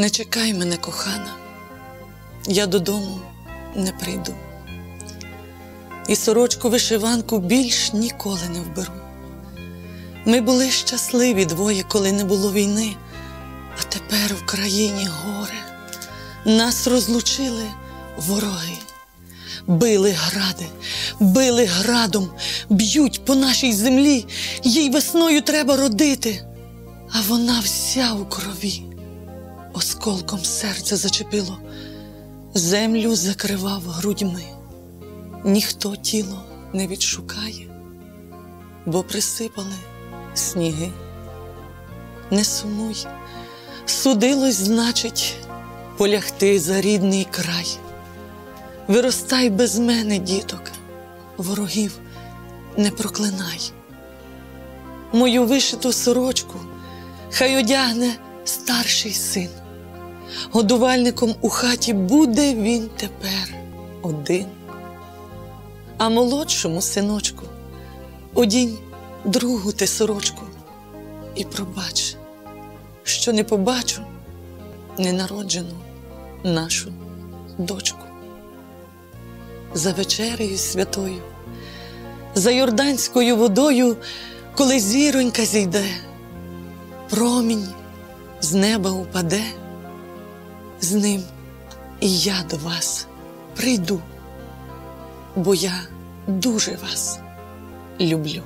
Не чекай мене, кохана, я додому не прийду. І сорочку вишиванку більш ніколи не вберу. Ми були щасливі двоє, коли не було війни, а тепер в країні горе. Нас розлучили вороги, били гради, били градом, б'ють по нашій землі, їй весною треба родити, а вона вся у крові осколком серце зачепило, землю закривав грудьми. Ніхто тіло не відшукає, бо присипали сніги. Не сумуй, судилось, значить, полягти за рідний край. Виростай без мене, діток, ворогів не проклинай. Мою вишиту сорочку хай одягне старший син. Годувальником у хаті буде він тепер один. А молодшому синочку одінь другу ти сорочку і пробач, що не побачу ненароджену нашу дочку. За вечерею святою, за Йорданською водою, коли зіронька зійде, промінь з неба упаде, з ним і я до вас прийду, бо я дуже вас люблю.